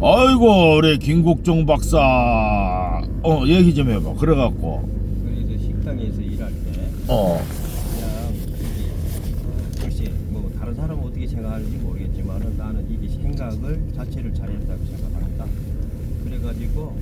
아이고 우리 김국종 박사 어 얘기 좀 해봐 그래갖고 그래서 식당에서 일할 때 어 그냥 이게 글쎄 뭐 다른 사람은 어떻게 생각하는지 모르겠지만은 나는 이게 생각을 자체를 잘했다고 생각합니다. 그래가지고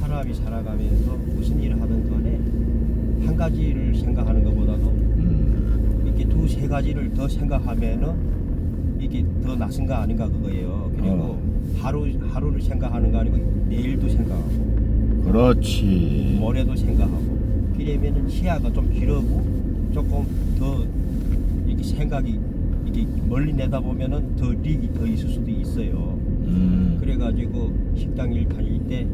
사람이 살아가면서 무슨 일을 하든 간에 한 가지를 생각하는 것보다도 음, 이렇게 두 세 가지를 더 생각하면은 이게 더 낫은 거 아닌가 그거예요. 그리고 어. 하루 하루를 생각하는 거 아니고 내일도 생각하고 그렇지 모레도 생각하고 그러면은 시야가 좀 길어고 조금 더 이렇게 생각이 이게 멀리 내다보면은 더 릭이 더 있을 수도 있어요. 음, 그래가지고 식당 일 다닐 때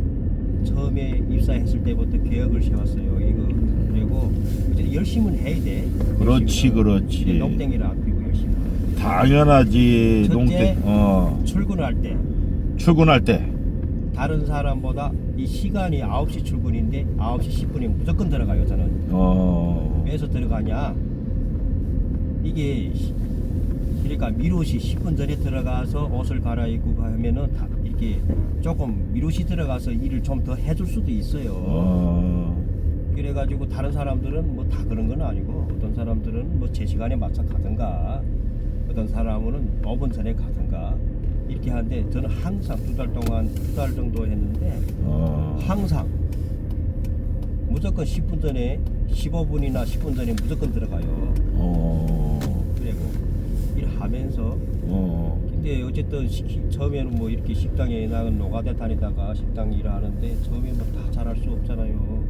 처음에 입사했을 때부터 계획을 세웠어요. 이거 그리고 어쨌든 열심은 해야 돼. 그렇지. 그렇지 농땡이를 안 피고 열심히. 당연하지 농땡 어 출근할 때 출근할 때 다른 사람보다 이 시간이 9시 출근인데 9시 10분이면 무조건 들어가요 저는. 어, 왜서 들어가냐? 이게 시- 그러니까 미루시 10분 전에 들어가서 옷을 갈아입고 가면은 다 이렇게 조금 미루시 들어가서 일을 좀 더 해줄 수도 있어요. 어, 그래가지고 다른 사람들은 뭐 다 그런 건 아니고 어떤 사람들은 뭐 제 시간에 맞춰 가든가 어떤 사람은 5분 전에 가든가 이렇게 하는데 저는 항상 두 달 동안 두 달 정도 했는데 어, 항상 무조건 10분 전에 15분이나 10분 전에 무조건 들어가요. 어, 그리고 일하면서 어, 근데 어쨌든 시, 처음에는 뭐 이렇게 식당에 나는 노가다 다니다가 식당 일하는데 처음에 뭐 다 잘할 수 없잖아요.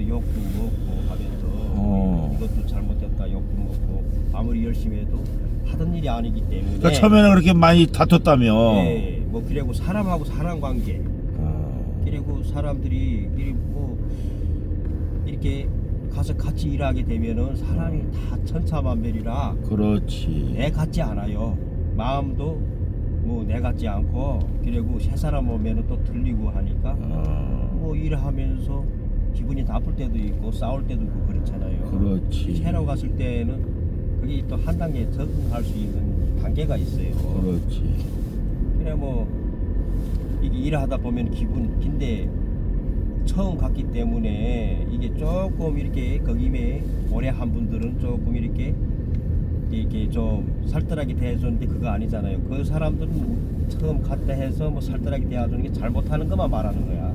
욕도 먹고 하면서 어. 이것도 잘못됐다 욕도 먹고 아무리 열심히 해도 하던 일이 아니기 때문에. 그러니까 처음에는 그렇게 많이 다퉜다며. 예, 뭐 그리고 사람하고 사람 관계. 어, 그리고 사람들이 이리 뭐 이렇게 가서 같이 일하게 되면은 사람이 다 천차만별이라 그렇지. 내 같지 않아요. 마음도 뭐 내 같지 않고 그리고 새 사람 오면은 또 틀리고 하니까 어, 뭐 일하면서 기분이 나쁠 때도 있고 싸울 때도 있고 그렇잖아요. 그렇지 새로 갔을 때는 그게 또 한 단계 적응할 수 있는 단계가 있어요. 그렇지 그래 뭐 이게 일을 하다 보면 기분 근데 처음 갔기 때문에 이게 조금 이렇게 거기에 오래 한 분들은 조금 이렇게 이렇게 좀 살뜰하게 대해줬는데 그거 아니잖아요. 그 사람들은 처음 갔다 해서 뭐 살뜰하게 대해주는 게 잘못하는 것만 말하는 거야.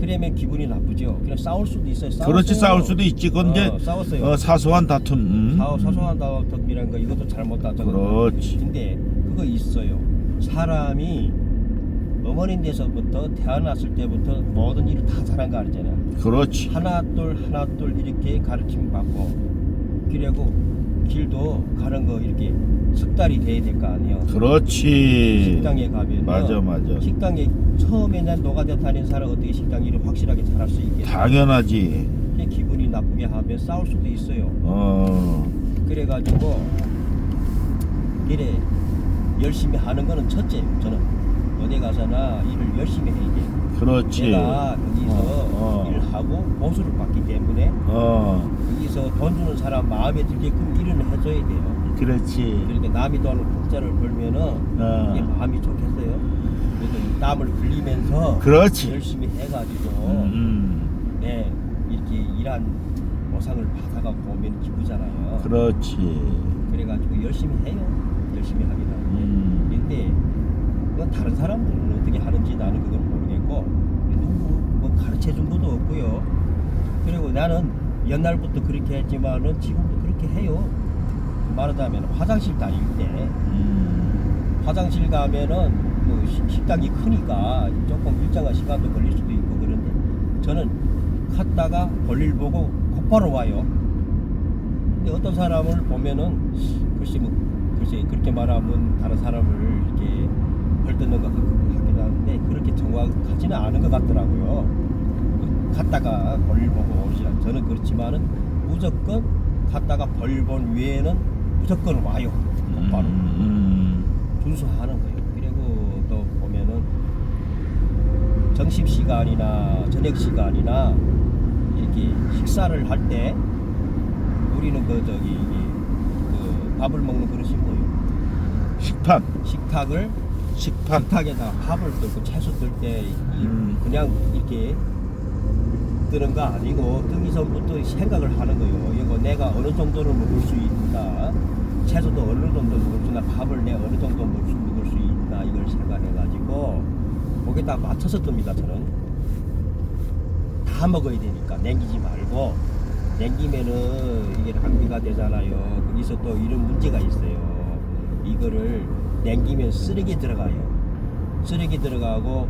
그러면 기분이 나쁘죠. 그냥 싸울 수도 있어요. 그렇지 싸웠어요. 싸울 수도 있지 근데 어, 싸웠어요. 어, 사소한 다툼 음. 사, 사소한 다툼이란 거 이것도 잘못다 저거 그렇지. 근데 그거 있어요 사람이 어머니 데서부터 태어났을 때부터 모든 일을 다 잘한 거 아니잖아요 그렇지 하나 둘 하나 둘 이렇게 가르침 받고 그리고 길도 가는 거 이렇게 숙달이 돼야 될 거 아니에요? 그렇지. 식당에 가면 맞아 맞아. 식당에 처음에 난 노가다 다닌 사람 어떻게 식당 일을 확실하게 잘할 수 있겠어 당연하지. 기분이 나쁘게 하면 싸울 수도 있어요. 어. 그래가지고 이래 열심히 하는 거는 첫째 저는. 어디 가서나 일을 열심히 해야 돼. 그렇지. 내가 거기서 어, 어. 일을 하고 보수를 받기 때문에 어 거기서 돈 주는 사람 마음에 들게끔 일을 해줘야 돼요. 그렇지 그러니까 남이 돈을 공짜를 벌면은 어. 이게 마음이 좋겠어요. 그래서 이 땀을 흘리면서 그렇지 열심히 해가지고 음, 네 이렇게 일한 보상을 받아갖고 오면 기쁘잖아요. 그렇지 그래가지고 열심히 해요. 열심히 하는데. 음. 근데 그건 다른 사람들은 어떻게 하는지 나는 그건 모르겠고 누구 뭐 가르쳐 준 것도 없고요. 그리고 나는 옛날부터 그렇게 했지만은 지금도 그렇게 해요. 말하자면 화장실 다닐 때 음, 화장실 가면은 그 시- 식당이 크니까 조금 일정한 시간도 걸릴 수도 있고 그런데 저는 갔다가 볼일 보고 곧바로 와요. 근데 어떤 사람을 보면은 글쎄 뭐 글쎄 그렇게 말하면 다른 사람을 이렇게 헐뜯는 것 같- 같긴 하는데 그렇게 정확하지는 않은 것 같더라고요. 갔다가 볼일 보고 오시라 저는 그렇지만은 무조건 갔다가 볼일 본 외에는 무조건 와요. 곧바로. 음, 준수하는 거예요. 그리고 또 보면은 점심 시간이나 저녁 시간이나 이렇게 식사를 할 때 우리는 그 저기 그 밥을 먹는 그릇이 뭐예요? 식판 식탁을 식판. 식탁에다 밥을 뜯고 채소 뜰때 음. 그냥 이렇게 뜨는 거 아니고 뜨기 전부터 생각을 하는 거예요. 이거 내가 어느 정도를 먹을 수 있나, 채소도 어느 정도 먹을 수 있나, 밥을 내가 어느 정도 먹을 수, 있나 이걸 생각해가지고 거기다 맞춰서 뜹니다. 저는 다 먹어야 되니까 냉기지 말고 냉기면은 이게 낭비가 되잖아요. 거기서 또 이런 문제가 있어요. 이거를 냉기면 쓰레기 들어가요. 쓰레기 들어가고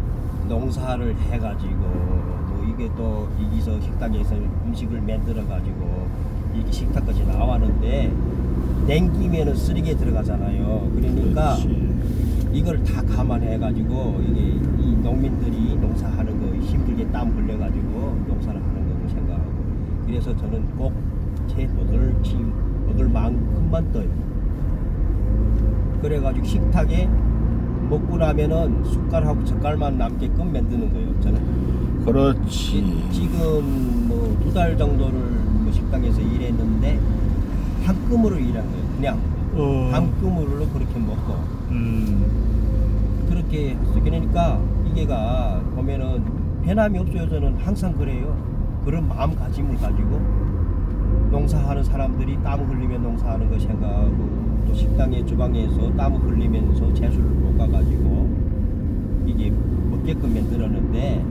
농사를 해가지고 뭐 이게 또 여기서 식당에서 음식을 만들어 가지고 이렇게 식탁까지 나왔는데 냉기면은 쓰레기에 들어가잖아요. 그러니까 그렇지. 이걸 다 감안해 가지고 이게 이 농민들이 농사하는 거 힘들게 땀 흘려 가지고 농사를 하는 거고 생각하고 그래서 저는 꼭제 먹을 짐 먹을 만큼만 떠요. 그래 가지고 식탁에 먹고 나면은 숟갈하고 젓갈만 남게끔 만드는 거예요. 저는 그렇지. 지 금 뭐 두 달 정도를 뭐 식당에서 일했는데 한 끔으로 일한 거예요. 그냥 어. 한 끔으로 그렇게 먹고 음. 그렇게 했어요. 그러니까 이게가 보면은 변함이 없어요. 저는 항상 그래요. 그런 마음가짐을 가지고 농사하는 사람들이 땀 흘리면 농사하는 거 생각하고 또 식당에 주방에서 땀 흘리면서 채소를 볶아가지고 이게 먹게끔 만들었는데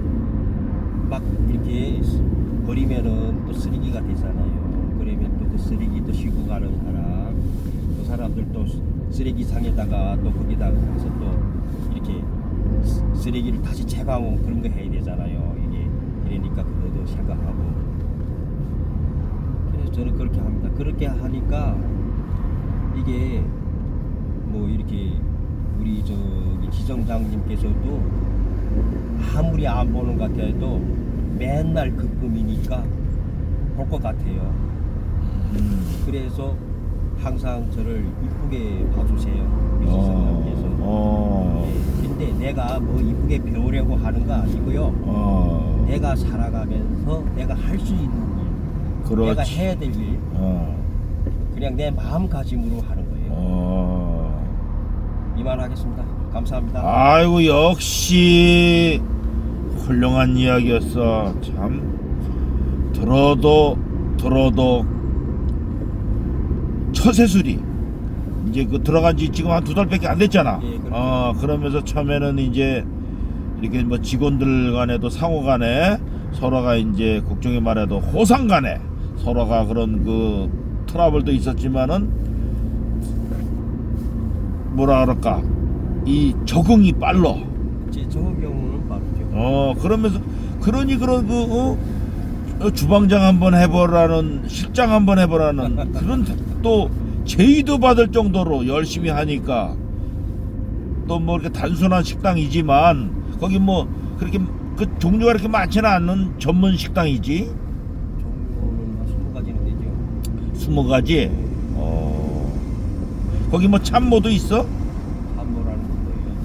막 이렇게 버리면은 또 쓰레기가 되잖아요. 그러면 또 그 쓰레기 또 쉬고 가는 사람, 그 사람들 또 쓰레기상에다가 또 거기다가 가서 또 이렇게 쓰- 쓰레기를 다시 제거하고 그런 거 해야 되잖아요. 이게 그러니까 그것도 생각하고 그래서 저는 그렇게 합니다. 그렇게 하니까 이게 뭐 이렇게 우리 저기 지점장님께서도 아무리 안 보는 것 같아도 맨날 급금이니까 볼 것 같아요. 음. 그래서 항상 저를 이쁘게 봐주세요. 어. 미술사님께서. 어. 네, 근데 내가 뭐 이쁘게 배우려고 하는 거 아니고요. 어. 내가 살아가면서 내가 할 수 있는 일, 내가 그렇지. 해야 될 일, 어. 그냥 내 마음가짐으로 하는 거예요. 어. 이만하겠습니다. 감사합니다. 아이고 역시 훌륭한 이야기였어. 참 들어도 들어도 처세술이 이제 그 들어간 지 지금 한 두 달밖에 안 됐잖아. 예, 그렇죠. 어 그러면서 처음에는 이제 이렇게 뭐 직원들 간에도 상호 간에 서로가 이제 국정에 말해도 호상 간에 서로가 그런 그 트러블도 있었지만은 뭐라 그럴까 이 적응이 빨라. 제 좋은 경우는 빠르죠. 어 그러면서 그러니 그런 그 어, 어, 주방장 한번 해보라는 실장 한번 해보라는 그런 또 제의도 받을 정도로 열심히 하니까 또 뭐 이렇게 단순한 식당이지만 거기 뭐 그렇게 그 종류가 그렇게 많지는 않는 전문 식당이지 종류는 한 스무 가지는 되죠. 스무 가지 어 거기 뭐 참모도 있어.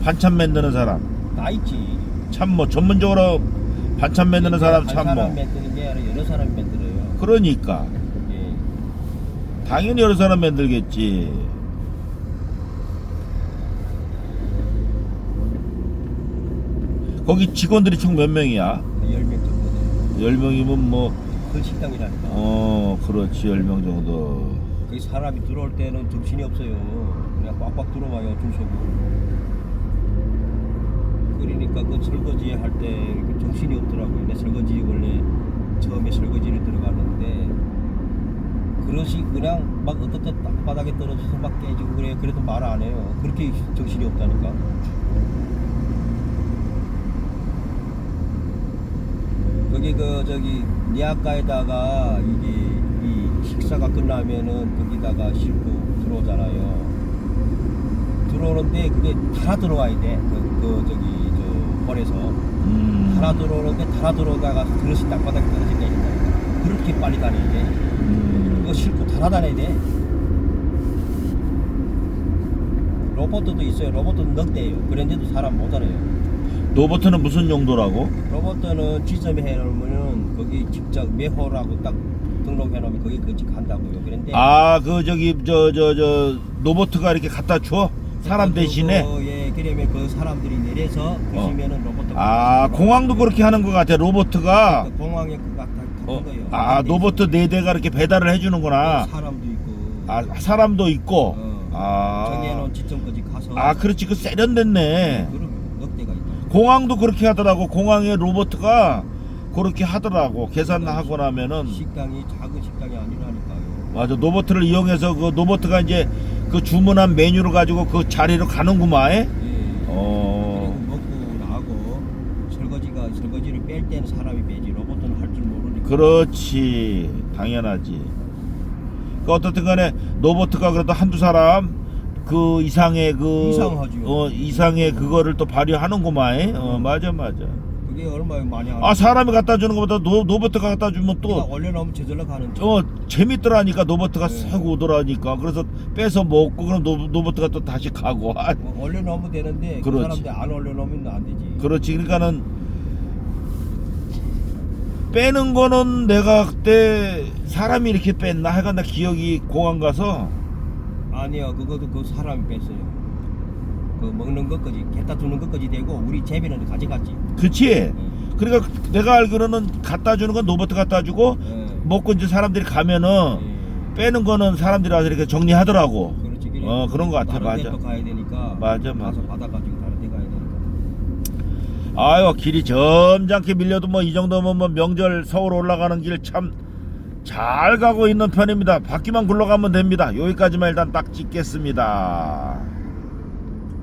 반찬 만드는 사람 다 있지. 참모 전문적으로 반찬 만드는 사람 한 참모 사람 만드는 게 아니라 여러 사람 만들어요. 그러니까 예. 당연히 여러 사람 만들겠지. 거기 직원들이 총 몇 명이야? 열명 정도 돼요. 10명이면 뭐, 그 식당이라니까. 어, 그렇지, 10명 정도. 거기 사람이 들어올 때는 정신이 없어요. 그냥 꽉꽉 들어와요, 줄 서고. 그러니까 그 설거지 할 때 정신이 없더라고요. 내 설거지 원래 처음에 설거지를 들어갔는데 그릇이 그냥 막 어떻게 땅바닥에 떨어져서 막 깨지고 그래요. 그래도 말 안 해요. 그렇게 정신이 없다니까. 거기 그 저기 니아가에다가 이게 이 식사가 끝나면은 거기다가 싣고 들어오잖아요. 들어오는데 그게 달아 들어와야 돼. 그, 그 저기 저 홀에서 음. 달아 들어오는데 달아 들어오다가 그릇이 땅바닥에 떨어진다 이거니까 그렇게 빨리 다녀야 돼. 음. 그거 싣고 달아 다녀야 돼. 로봇도 있어요. 로봇도 넉대요. 그런데도 사람 못 알아요. 로버트는 무슨 용도라고? 로봇은 지점에 해놓으면은 거기 직접 매호라고 딱 등록해놓으면 거기 그집 간다고요. 그런데 아, 그, 저기, 저, 저, 저, 로버트가 이렇게 갖다 줘? 사람 대신에? 그, 예, 그러면 그 사람들이 내려서 그시면은 로봇 아 공항도 그렇게 하는 것 같아 로보트가? 공항에 그 같은 어, 거예요. 아 로보트 네 대가 이렇게 배달을 해주는구나. 사람도 있고. 아 사람도 있고? 어, 아. 정해놓은 지점까지 가서. 아 그렇지. 그 세련됐네. 그러면 넉 대가 있다. 공항도 그렇게 하더라고. 공항에 로보트가 그렇게 하더라고. 계산하고 나면은. 식당이 작은 식당이 아니라니까요. 맞아. 로보트를 이용해서 그 로보트가 이제 그 주문한 메뉴를 가지고 그 자리로 가는구만. 예. 어. 그리고 먹고 나고 설거지가 설거지를 뺄 때는 사람이 빼지. 로봇은 할 줄 모르니까. 그렇지. 당연하지. 그 어떻든 간에 로보트가 그래도 한두 사람 그 이상의 그 이상하지요. 어 이상의 그거를 또 발휘하는구만. 어 맞아 맞아 그게 얼마나 많이 하는. 아 사람이 갖다 주는 것보다 노, 로보트가 갖다 주면 또또 올려놓으면 저절로 가는. 어 재밌더라니까 로버트가 네. 싹 오더라니까 그래서 빼서 먹고 그럼 로, 로버트가 또 다시 가고 아, 어, 올려놓으면 되는데 그 그렇지. 사람들 안 올려놓으면 안 되지. 그렇지 그러니까는 빼는 거는 내가 그때 사람이 이렇게 뺐나 하여간 나 기억이 공항 가서 아니요, 그것도 그 사람이 뺐어요. 그 먹는 것까지 갖다 주는 것까지 되고 우리 제비는 가져갔지. 그치 예. 그러니까 내가 알기로는 갖다 주는 건 로버트 갖다 주고 예. 먹고 이제 사람들이 가면은 예. 빼는 거는 사람들이 와서 이렇게 정리하더라고 그렇지. 그래. 어, 그런 것 같아, 다른 맞아. 데또 가야 되니까. 맞아, 가서 맞아. 받아가지고 다른 데 가야 되니까. 아유 길이 점잖게 밀려도 뭐 이 정도면 뭐 명절 서울 올라가는 길 참 잘 가고 있는 편입니다. 바퀴만 굴러가면 됩니다. 여기까지만 일단 딱 찍겠습니다.